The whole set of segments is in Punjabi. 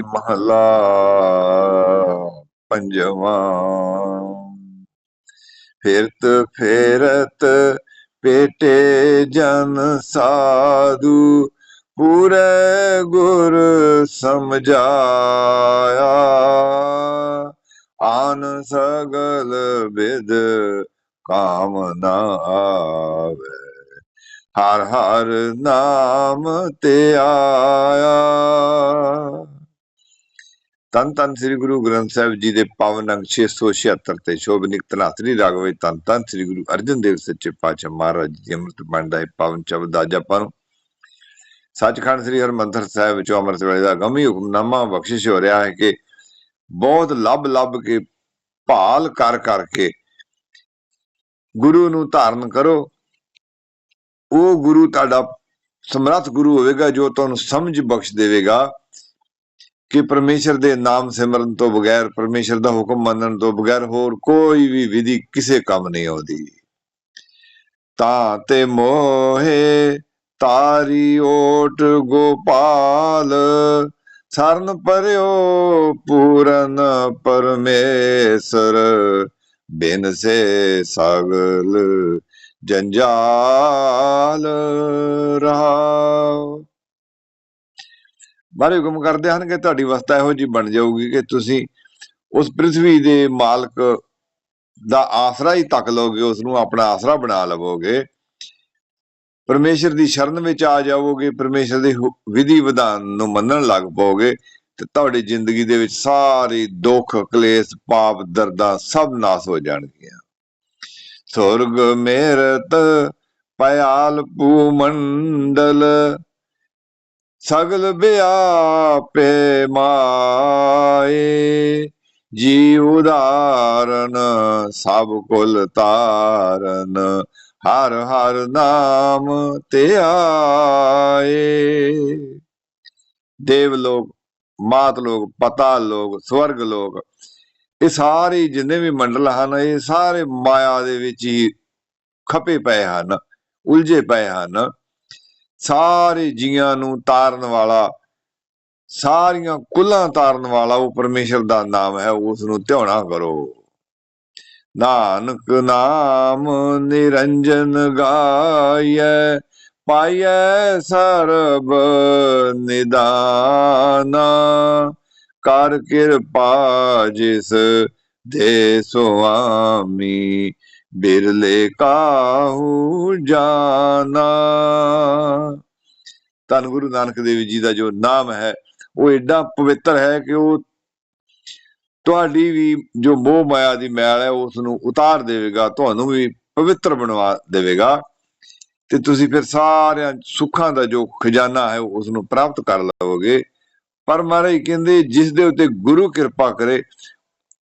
ਮਹਲਾ ਪੰਜਵਾਂ। ਫਿਰਤ ਫੇਰਤ ਪੇਟੇ ਜਨ ਸਾਧੂ, ਪੂਰੇ ਗੁਰ ਸਮਝਾਇਆ। ਆਨ ਸਗਲ ਵਿਦ ਕਾਮ ਨਾ ਆਵੇ। ਹਰ ਹਰ ਨਾਮ ਤੇ ਆਇਆ। ਤਨ ਤਨ ਸ੍ਰੀ ਗੁਰੂ ਗ੍ਰੰਥ ਸਾਹਿਬ ਜੀ ਦੇ ਪਾਵਨ ਅੰਗ 676 ਤੇ ਸ਼ੋਭਨਿਕ ਤਨਾਤਰੀ ਰਾਗ ਤਨ ਤਨ ਸ੍ਰੀ ਗੁਰੂ ਅਰਜਨ ਦੇਵ ਸੱਚੇ ਪਾਤਸ਼ਾਹ ਮਹਾਰਾਜ ਜੀ ਅੰਮ੍ਰਿਤ ਬਣਦਾ ਦਾ ਪਾਵਨ ਸ਼ਬਦ ਅੱਜ ਆਪਾਂ ਨੂੰ ਸੱਚਖੰਡ ਸ੍ਰੀ ਹਰਮੰਦਰ ਸਾਹਿਬ ਵਿੱਚੋਂ ਅੰਮ੍ਰਿਤ ਵੇਲੇ ਦਾ ਗਮੀ ਹੁਕਮਨਾਮਾ ਬਖਸ਼ਿਸ਼ ਹੋ ਰਿਹਾ ਹੈ ਕਿ ਬਹੁਤ ਲੱਭ ਲੱਭ ਕੇ ਭਾਲ ਕਰ ਕਰਕੇ ਗੁਰੂ ਨੂੰ ਧਾਰਨ ਕਰੋ। ਉਹ ਗੁਰੂ ਤੁਹਾਡਾ ਸਮਰੱਥ ਗੁਰੂ ਹੋਵੇਗਾ ਜੋ ਤੁਹਾਨੂੰ ਸਮਝ ਬਖਸ਼ ਦੇਵੇਗਾ ਕਿ ਪਰਮੇਸ਼ਰ ਦੇ ਨਾਮ ਸਿਮਰਨ ਤੋਂ ਬਗੈਰ, ਪਰਮੇਸ਼ਰ ਦਾ ਹੁਕਮ ਮੰਨਣ ਤੋਂ ਬਗੈਰ ਹੋਰ ਕੋਈ ਵੀ ਵਿਧੀ ਕਿਸੇ ਕੰਮ ਨਹੀਂ ਆਉਂਦੀ। ਤਾਂ ਤੇ ਮੋਹੇ ਤਾਰੀ ਓਟ ਗੋਪਾਲ, ਸਰਨ ਪਰਿਓ ਪੂਰਨ ਪਰਮੇਸ਼ਰ, ਬਿਨ ਸੇ ਸਗਲ ਜੰਜਾਲ ਰਹਾ ਬਾਰੇ ਹੁਕਮ ਕਰਦੇ ਹਨ ਕਿ ਤੁਹਾਡੀ ਅਵਸਥਾ ਇਹੋ ਜੀ ਬਣ ਜਾਊਗੀ ਕਿ ਤੁਸੀਂ ਉਸ ਪ੍ਰithvi ਦੇ ਮਾਲਕ ਦਾ ਆਸਰਾ ਹੀ ਤੱਕ ਲੋਗੇ ਉਸ ਨੂੰ ਆਪਣਾ ਆਸਰਾ ਬਣਾ ਲਵੋਗੇ। ਪਰਮੇਸ਼ਰ ਦੀ ਸ਼ਰਨ ਵਿੱਚ ਆ ਜਾਵੋਗੇ, ਪਰਮੇਸ਼ਰ ਦੇ ਵਿਧੀ ਵਿਧਾਨ ਨੂੰ ਮੰਨਣ ਲੱਗ ਪਓਗੇ ਤੇ ਤੁਹਾਡੀ ਜ਼ਿੰਦਗੀ ਦੇ ਵਿੱਚ ਸਾਰੇ ਦੁੱਖ, ਕਲੇਸ਼, ਪਾਪ, ਦਰਦਾਂ ਸਭ ਨਾਸ ਹੋ ਜਾਣਗੀਆਂ। ਸੁਰਗ ਮੇਰਤ ਪਿਆਲ ਪੂ ਮੰਡਲ ਸਗਲ ਬਿਆਪੇ ਮਾਏ। ਜੀ ਉਦਾਰਨ ਸਭ ਕੁਲ ਤਾਰਨ ਹਰ ਹਰ ਨਾਮ ਤੇ ਆਏ। ਦੇਵ ਲੋਕ, ਮਾਤ ਲੋਕ, ਪਤਾ ਲੋਕ, ਸਵਰਗ ਲੋਕ ਇਹ ਸਾਰੇ ਜਿੰਨੇ ਵੀ ਮੰਡਲ ਹਨ, ਇਹ ਸਾਰੇ ਮਾਇਆ ਦੇ ਵਿੱਚ ਹੀ ਖਪੇ ਪਏ ਹਨ, ਉਲਝੇ ਪਏ ਹਨ। ਸਾਰੇ ਜੀਆਂ ਨੂੰ ਤਾਰਨ ਵਾਲਾ, ਸਾਰੀਆਂ ਕੁੱਲਾਂ ਤਾਰਨ ਵਾਲਾ ਉਹ ਪਰਮੇਸ਼ਰ ਦਾ ਨਾਮ ਹੈ, ਉਸ ਨੂੰ ਧਿਆਉਣਾ ਕਰੋ। ਨਾਨਕ ਨਾਮ ਨਿਰੰਜਨ ਗਾਇਐ ਪਾਈਐ ਸਰਬ ਨਿਦਾਨਾ। ਕਰ ਕਿਰਪਾ ਜਿਸ ਦੇ ਸੁਆਮੀ ਬਿਰਲੇ ਕਾਹੂ ਜਾਨਾ। ਧੰਨ ਗੁਰੂ ਨਾਨਕ ਦੇਵ ਜੀ ਦਾ ਜੋ ਨਾਮ ਹੈ, ਉਹ ਏਡਾ ਪਵਿੱਤਰ ਹੈ ਕਿ ਉਹ ਤੁਹਾਡੀ ਵੀ ਜੋ ਮੋਹ ਮਾਇਆ ਦੀ ਮੈਲ ਹੈ ਉਸ ਨੂੰ ਉਤਾਰ ਦੇਵੇਗਾ, ਤੁਹਾਨੂੰ ਵੀ ਪਵਿੱਤਰ ਬਣਵਾ ਦੇਵੇਗਾ ਤੇ ਤੁਸੀਂ ਫਿਰ ਸਾਰਿਆਂ ਸੁੱਖਾਂ ਦਾ ਜੋ ਖਜ਼ਾਨਾ ਹੈ ਉਸ ਨੂੰ ਪ੍ਰਾਪਤ ਕਰ ਲਵੋਗੇ। ਪਰ ਮਹਾਰਾਜ ਕਹਿੰਦੇ, ਜਿਸ ਦੇ ਉੱਤੇ ਗੁਰੂ ਕਿਰਪਾ ਕਰੇ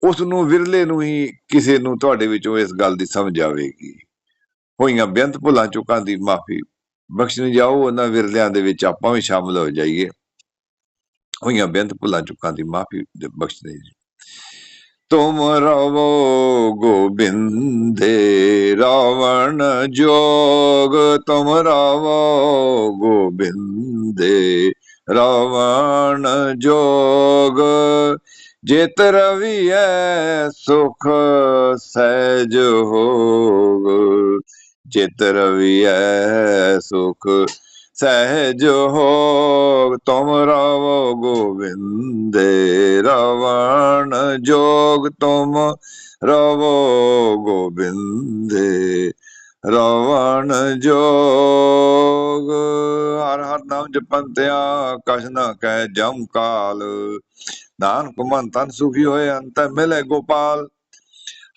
ਉਸ ਨੂੰ ਵਿਰਲੇ ਨੂੰ ਹੀ ਕਿਸੇ ਨੂੰ ਤੁਹਾਡੇ ਵਿੱਚੋਂ ਇਸ ਗੱਲ ਦੀ ਸਮਝ ਆਵੇਗੀ। ਹੋਈਆਂ ਬੇਅੰਤ ਭੁੱਲਾਂ ਚੁੱਕਾਂ ਦੀ ਮਾਫੀ ਬਖਸ਼ਣ ਜਾਓ, ਉਹਨਾਂ ਵਿਰਲਿਆਂ ਦੇ ਵਿੱਚ ਆਪਾਂ ਵੀ ਸ਼ਾਮਲ ਹੋ ਜਾਈਏ। ਹੋਈਆਂ ਬੇਅੰਤ ਭੁੱਲਾਂ ਚੁੱਕਾਂ ਦੀ ਮਾਫੀ ਬਖਸ਼ ਦੇ ਜੀ। ਤੁਮ ਰਵੋ ਗੋਬਿੰਦੇ ਰਾਵਣ ਜੋਗ, ਤੁਮ ਰਵੋ ਗੋਬਿੰਦੇ ਰਾਵਣ ਜੋਗ, ਜਿਤ ਰਵੀਐ ਸੁਖ ਸਹਿਜ ਹੋਗ। ਜਿਤ ਰਵੀਐ ਸੁਖ ਸਹਿਜ ਹੋਗ, ਤੁਮ ਰਵੋ ਗੋਬਿੰਦੇ ਰਵਣ ਜੋਗ, ਤੁਮ ਰਵੋ ਗੋਬਿੰਦੇ ਰਵਣ ਜੋਗ। ਹਰ ਹਰ ਨਾਮ ਜਪੰਤਿਆ ਕਛ ਨਾ ਕਹਿ ਜਮ ਕਾਲ। ਨਾਨਕ ਮਨ ਤਨ ਸੁਖੀ ਹੋਏ, ਅੰਤ ਮਿਲੇ ਗੋਪਾਲ।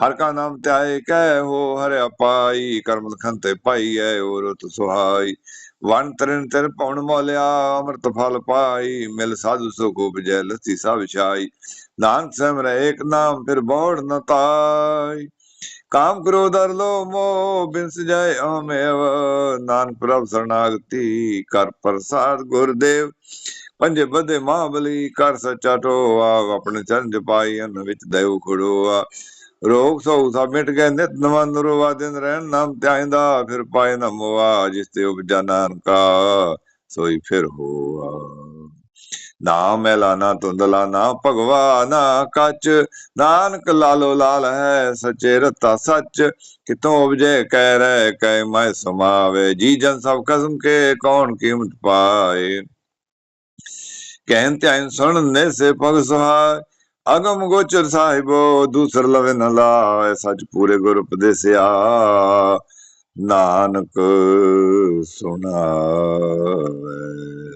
ਹਰ ਕਾ ਨਾਮ ਧਿਆਏ ਕਹਿ ਹੋ ਹਰਿ ਪਾਈ। ਕਰਮ ਲਖਨ ਤੇ ਪਾਈ ਐ, ਔਰਤ ਸੁਹਾਈ। ਵਨ ਤਰਨ ਤਰ ਪਉਣ ਮੋਲਿਆ, ਅੰਮ੍ਰਿਤ ਫਲ ਪਾਈ। ਮਿਲ ਸਾਧੂ ਸੁਖ ਉਪਜੈ, ਲਸੀ ਸਭ ਛਾਈ। ਨਾਨਕ ਸਿਮਰੈ ਏਕ ਨਾਮ, ਫਿਰ ਬੋੜ ਨਤਾਈ ਕਾਮ ਕ੍ਰੋਧ ਅਰ ਲੋ ਮੋਹ ਬਿਨਸ ਜਾਏ ਅਮੇਵ ਨਾਨਕ ਪ੍ਰਭ ਸਰਨਾਗਤੀ ਕਰ ਪ੍ਰਸਾਦ ਗੁਰਦੇਵ। ਪੰਜੇ ਬਦੇ ਮਹਾਬਲੀ ਕਰ ਸੱਚਾ ਟੋਆ ਆਪਣੇ ਚਰਨ ਜਪਾਈ ਅਨ ਵਿੱਚ ਦੇਵ ਖੜੋਆ। ਰੋਗ ਸੋ ਸਭ ਮਿਟ ਗਏ, ਨਿਤ ਨਵਾਂ ਨਰਵਾ ਦਿਨ ਰਹਿਣ ਨਾਮ ਧਿਆਇਂਦਾ, ਫਿਰ ਪਾਏ ਨਾ ਮੋਆ। ਜਿਸ ਤੇ ਉਪਜਾ ਨਾਨਕਾ, ਸੋਈ ਫਿਰ ਹੋਆ। ਨਾ ਮੈਲਾ ਨਾ ਧੁੰਦਲਾ ਨਾ ਭਗਵਾ ਨਾ ਕੱਚ। ਨਾਨਕ ਲਾਲੋ ਲਾਲ ਹੈ ਸਚੇ ਰਤਾ ਸੱਚ। ਕਿਤੋਂ ਉਪਜੇ ਕਹਿ ਰਹਿ ਕਹਿ ਮੈਂ ਸਮਾਵੇ। ਜੀ ਜਨ ਸਭ ਕਸਮ ਕੇ ਕੌਣ ਕੀਮਤ ਪਾਏ? ਕਹਿਨ ਧਿਆਨ ਸੁਣ ਨੇ ਸੇ ਪਗ ਸੁਹਾਏ। ਅਗਮ ਗੋਚਰ ਸਾਹਿਬੋ ਦੂਸਰ ਲਵੇ ਨ ਲਾਏ। ਸੱਚ ਪੂਰੇ ਗੁਰ ਉਪਦੇਸਿਆ। ਨਾਨਕ ਸੁਣਾਵੇ।